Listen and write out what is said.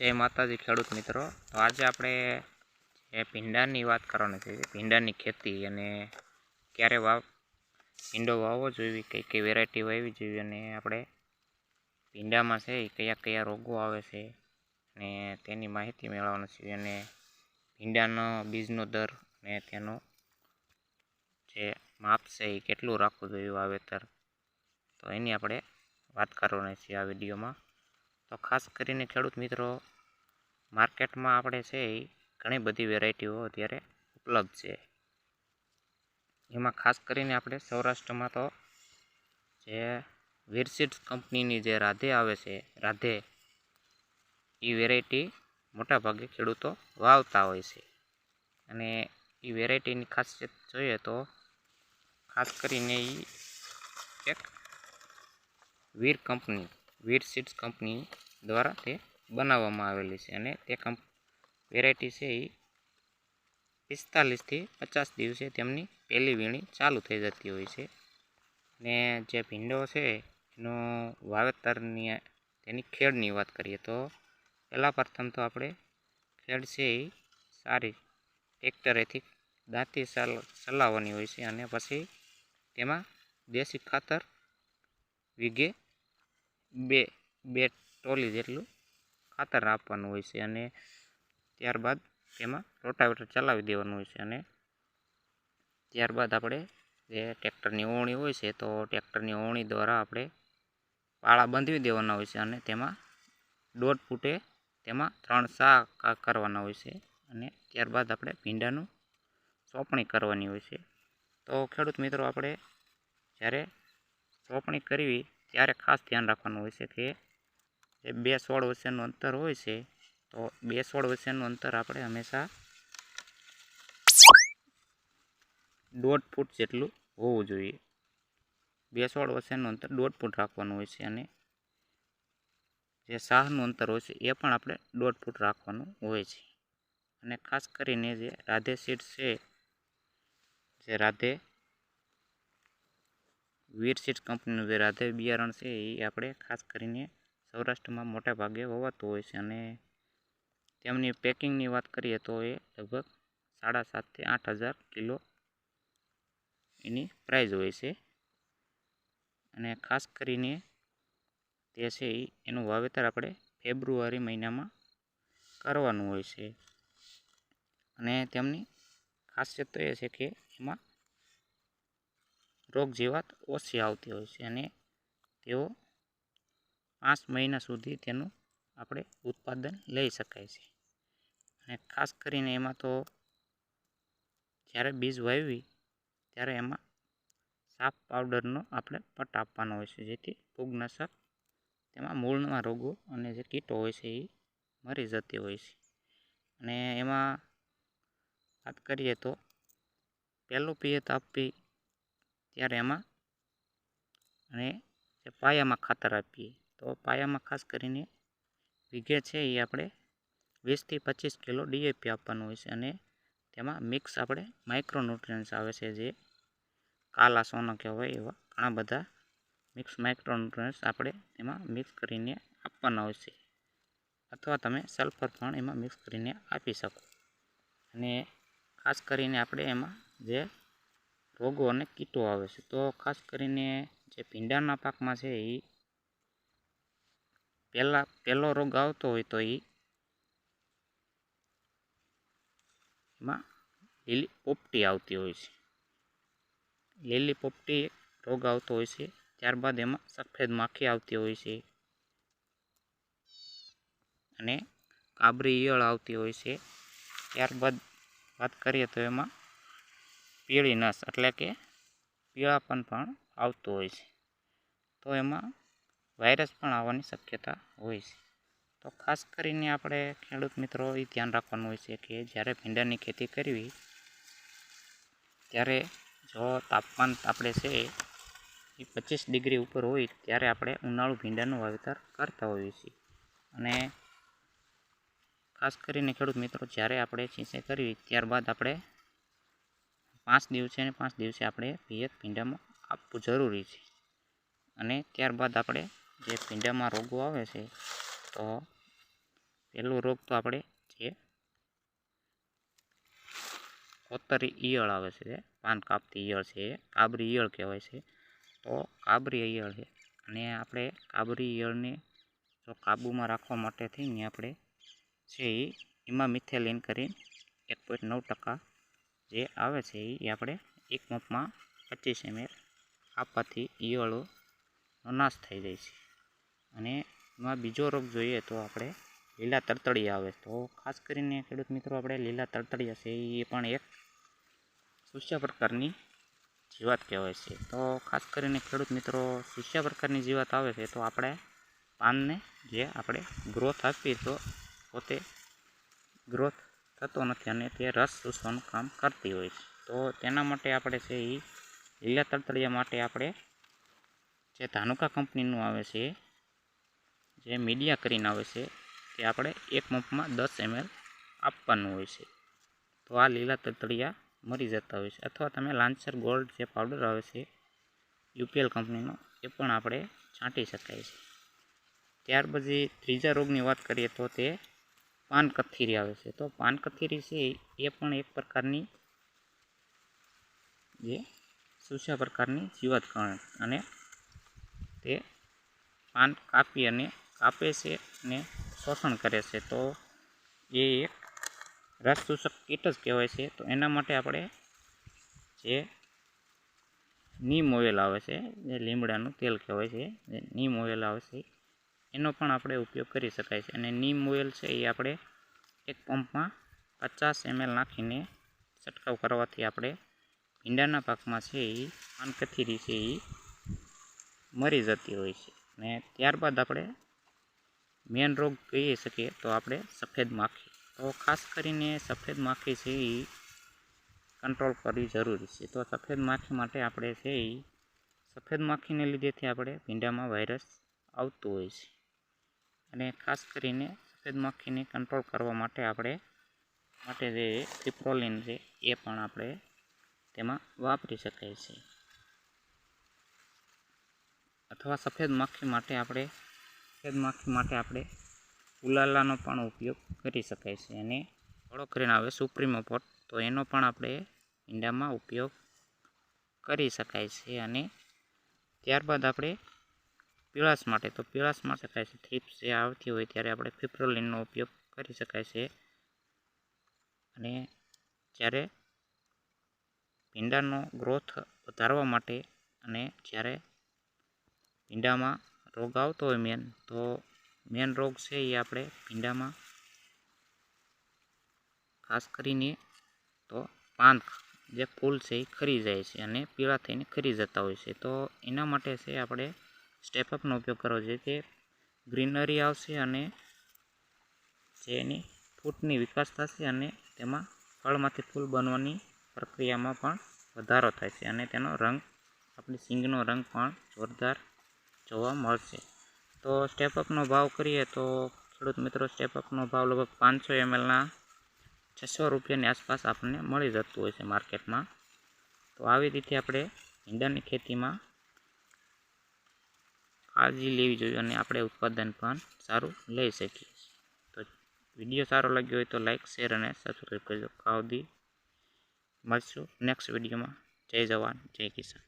જય માતાજી ખેડૂત મિત્રો. તો આજે આપણે જે ભીંડાની વાત કરવાની છે ભીંડાની ખેતી અને ક્યારે વાવ, ભીંડો વાવવો જોઈએ, કઈ કઈ વેરાયટી વાવવી જોઈએ અને આપણે ભીંડામાં છે એ કયા કયા રોગો આવે છે અને તેની માહિતી મેળવવાની છે અને ભીંડાનો બીજનો દર અને તેનો જે માપ છે એ કેટલું રાખવું જોઈએ વાવેતર. તો એની આપણે વાત કરવાની છે આ વિડીયોમાં. તો ખાસ કરીને ખેડૂત મિત્રો, માર્કેટમાં આપણે છે એ ઘણી બધી વેરાયટીઓ અત્યારે ઉપલબ્ધ છે. એમાં ખાસ કરીને આપણે સૌરાષ્ટ્રમાં તો જે વીરસીડ્સ કંપનીની જે રાધે આવે છે, રાધે એ વેરાયટી મોટાભાગે ખેડૂતો વાવતા હોય છે. અને એ વેરાયટીની ખાસિયત જોઈએ તો ખાસ કરીને એ એક Veer company Veer seeds company દ્વારા તે બનાવવામાં આવેલી છે અને તે કંપ વેરાયટી છે એ પિસ્તાલીસથી પચાસ દિવસે તેમની પહેલી વીણી ચાલુ થઈ જતી હોય છે. ને જે ભીંડો છે, એનો વાવેતરની તેની ખેડની વાત કરીએ તો પહેલાં પ્રથમ તો આપણે ખેડ છે એ સારી ટ્રેક્ટરેથી દાંતી ચલાવવાની હોય છે અને પછી તેમાં દેશી ખાતર વીઘે બે બે ટોલી જેટલું ખાતર આપવાનું હોય છે અને ત્યારબાદ તેમાં રોટાવેટર ચલાવી દેવાનું હોય છે અને ત્યારબાદ આપણે જે ટ્રેક્ટરની ઓવણી હોય છે, તો ટ્રેક્ટરની ઓવણી દ્વારા આપણે પાળા બાંધવી દેવાના હોય છે અને તેમાં દોઢ ફૂટે તેમાં ત્રણ સા કરવાના હોય છે અને ત્યારબાદ આપણે ભીંડાનું સોંપણી કરવાની હોય છે. તો ખેડૂત મિત્રો, આપણે જ્યારે સોંપણી કરવી ત્યારે ખાસ ધ્યાન રાખવાનું હોય છે કે જે બે સોળ વચ્ચેનું અંતર હોય છે, તો બે છોડ વચ્ચેનું અંતર આપણે હંમેશા દોઢ ફૂટ જેટલું હોવું જોઈએ. બે છોડ વચ્ચેનું અંતર દોઢ ફૂટ રાખવાનું હોય છે અને જે સાહનું અંતર હોય છે, એ પણ આપણે દોઢ ફૂટ રાખવાનું હોય છે. અને ખાસ કરીને જે રાધે સીટ છે, જે રાધે વીર સીડ્સ કંપનીનું જે રાધે બિયારણ છે, એ આપણે ખાસ કરીને સૌરાષ્ટ્રમાં મોટા ભાગે વવાતું હોય છે અને તેમની પેકિંગની વાત કરીએ તો એ લગભગ સાડા સાતથી આઠ હજાર કિલો એની પ્રાઇઝ હોય છે. અને ખાસ કરીને તે છે એ, એનું વાવેતર આપણે ફેબ્રુઆરી મહિનામાં કરવાનું હોય છે. અને તેમની ખાસિયત તો એ છે કે એમાં રોગ જીવાત ઓછી આવતી હોય છે અને તેઓ પાંચ મહિના સુધી તેનું આપણે ઉત્પાદન લઈ શકાય છે. અને ખાસ કરીને એમાં તો જ્યારે બીજ વાવી ત્યારે એમાં સાફ પાવડરનો આપણે પટ આપવાનો હોય છે, જેથી ફૂગનાશક તેમાં મૂળના રોગો અને જે કીટો હોય છે એ મરી જતી હોય છે. અને એમાં વાત કરીએ તો પહેલું પિયત આપવી ત્યારે એમાં અને જે પાયામાં ખાતર આપીએ. તો પાયામાં ખાસ કરીને વીઘે છે એ આપણે વીસથી પચીસ કિલો ડીએપી આપવાનું હોય છે અને તેમાં મિક્સ આપણે માઇક્રોન્યુટ્રિયન્સ આવે છે જે કાલા સોના કહેવાય એવા ઘણા બધા મિક્સ માઇક્રોન્યુટ્રિયન્સ આપણે એમાં મિક્સ કરીને આપવાના હોય છે. અથવા તમે સલ્ફર પણ એમાં મિક્સ કરીને આપી શકો. અને ખાસ કરીને આપણે એમાં જે રોગો અને કીટો આવે છે. તો ખાસ કરીને જે ભીંડાના પાકમાં છે એ પહેલાં, પહેલો રોગ આવતો હોય તો એ એમાં લીલી પોપટી આવતી હોય છે. લીલી પોપટી રોગ આવતો હોય છે. ત્યારબાદ એમાં સફેદ માખી આવતી હોય છે. અને કાબરી ઈયળ આવતી હોય છે. ત્યારબાદ વાત કરીએ તો એમાં પીળી નસ એટલે કે પીળાપન પણ આવતું હોય છે. તો એમાં વાયરસ પણ આવવાની શક્યતા હોય છે. તો ખાસ કરીને આપણે ખેડૂત મિત્રો એ ધ્યાન રાખવાનું હોય છે કે જ્યારે ભીંડાની ખેતી કરવી, ત્યારે જો તાપમાન આપણે છે એ પચીસ ડિગ્રી ઉપર હોય, ત્યારે આપણે ઉનાળુ ભીંડાનું વાવેતર કરતા હોઈએ છીએ. અને ખાસ કરીને ખેડૂત મિત્રો, જ્યારે આપણે સિંચાઈ કરવી, ત્યારબાદ આપણે પાંચ દિવસે અને પાંચ દિવસે આપણે પિયત ભીંડામાં આપવું જરૂરી છે. અને ત્યારબાદ આપણે જે ભીંડામાં રોગો આવે છે, તો પહેલો રોગ તો આપણે જે કોતરી ઈયળ આવે છે, પાન કાપતી ઈયળ છે, કાબરી ઈયળ કહેવાય છે. તો કાબરી ઈયળ છે, અને આપણે કાબરી ઈયળને જો કાબૂમાં રાખવા માટે થઈને આપણે છે એમાં મિથેલિન કરીને એક પોઈન્ટ નવ ટકા જે આવે છે એ આપણે એક મપમાં પચીસ એમએલ આપવાથી ઈયળો નાશ થઈ જાય છે. અને એમાં બીજો રોગ જોઈએ તો આપણે લીલા તરતડિયા આવે તો ખાસ કરીને ખેડૂત મિત્રો, આપણે લીલા તરતડિયા છે એ પણ એક શિષ્ય પ્રકારની જીવાત કહેવાય છે. તો ખાસ કરીને ખેડૂત મિત્રો, શિષ્ય પ્રકારની જીવાત આવે છે તો આપણે પાનને જે આપણે ગ્રોથ આપીએ તો પોતે ગ્રોથ થતો નથી અને તે રસ ચૂસવાનું કામ કરતી હોય છે. તો તેના માટે આપણે છે એ લીલા તળતળિયા માટે આપણે જે ધાનુકા કંપનીનું આવે છે, જે મીડિયા કરીને આવે છે, તે આપણે એક મપમાં દસ એમએલ આપવાનું હોય છે. તો આ લીલા તળતળિયા મરી જતા હોય છે. અથવા તમે લાન્સર ગોલ્ડ જે પાવડર આવે છે, યુપીએલ કંપનીનો, એ પણ આપણે છાંટી શકાય છે. ત્યાર પછી ત્રીજા રોગની વાત કરીએ તો તે પાન કથીરી આવે છે. તો પાન કથીરી છે એ પણ એક પ્રકારની જે સુસ્યા પ્રકારની જીવાત ગણે અને તે પાન કાપી અને કાપે છે અને શોષણ કરે છે. તો એ એક રસચૂષક કીટ જ કહેવાય છે. તો એના માટે આપણે જે નીમ ઓઇલ આવે છે, જે લીમડાનું તેલ કહેવાય છે, જે નીમ ઓઇલ આવે છે એનો પણ આપણે ઉપયોગ કરી શકાય છે. અને નીમ ઓઇલ છે એ આપણે એક પંપમાં પચાસ એમએલ નાખીને છંટકાવ કરવાથી આપણે ભીંડાના પાકમાં છે એ પાનકથીરી છે એ મરી જતી હોય છે. ને ત્યારબાદ આપણે મેન રોગ કહી શકીએ તો આપણે સફેદ માખી. તો ખાસ કરીને સફેદ માખી છે એ કંટ્રોલ કરવી જરૂરી છે. તો સફેદ માખી માટે આપણે છે એ સફેદ માખીને લીધેથી આપણે ભીંડામાં વાયરસ આવતું હોય છે. અને ખાસ કરીને સફેદ માખીને કંટ્રોલ કરવા માટે આપણે, માટે જે ફિપ્રોલિન છે, એ પણ આપણે તેમાં વાપરી શકાય છે. અથવા સફેદ માખી માટે આપણે, સફેદ માખી માટે આપણે ઉલાલાનો પણ ઉપયોગ કરી શકાય છે અને થોડો કરીને આવે સુપ્રીમો પોટ તો એનો પણ આપણે ઈંડામાં ઉપયોગ કરી શકાય છે અને ત્યારબાદ આપણે પીળાશ માટે. તો પીળાશ માટે શકાય છે? થ્રીપ્સ જે આવતી હોય ત્યારે આપણે ફિપ્રોલિનનો ઉપયોગ કરી શકાય છે. અને જ્યારે ભીંડાનો ગ્રોથ વધારવા માટે અને જ્યારે ભીંડામાં રોગ આવતો હોય મેન તો મેન રોગ છે એ આપણે ભીંડામાં ખાસ કરીને તો પાન જે ફૂલ છે એ ખરી જાય છે અને પીળા થઈને ખરી જતા હોય છે. તો એના માટે છે આપણે સ્ટેપઅપનો ઉપયોગ કરવો જોઈએ તે ગ્રીનરી આવશે અને જે એની ફૂટની વિકાસ થશે અને તેમાં ફળમાંથી ફૂલ બનવાની પ્રક્રિયામાં પણ વધારો થાય છે અને તેનો રંગ, આપણી સિંગનો રંગ પણ જોરદાર જોવા મળશે. તો સ્ટેપઅપનો ભાવ કરીએ તો ખેડૂત મિત્રો સ્ટેપઅપનો ભાવ લગભગ પાંચસો એમએલના છસો રૂપિયાની આસપાસ આપણને મળી જતું હોય છે માર્કેટમાં. તો આવી રીતે આપણે ઈંડાની ખેતીમાં કાળજી લેવી જોઈએ અને આપણે ઉત્પાદન પણ સારું લઈ શકીએ તો વીડિયો સારો લાગ્યો હોય તો લાઈક શેર અને સબસ્ક્રાઈબ કરજો. ખાવદી મળશું નેક્સ્ટ વિડીયોમાં. જય જવાન, જય કિસાન.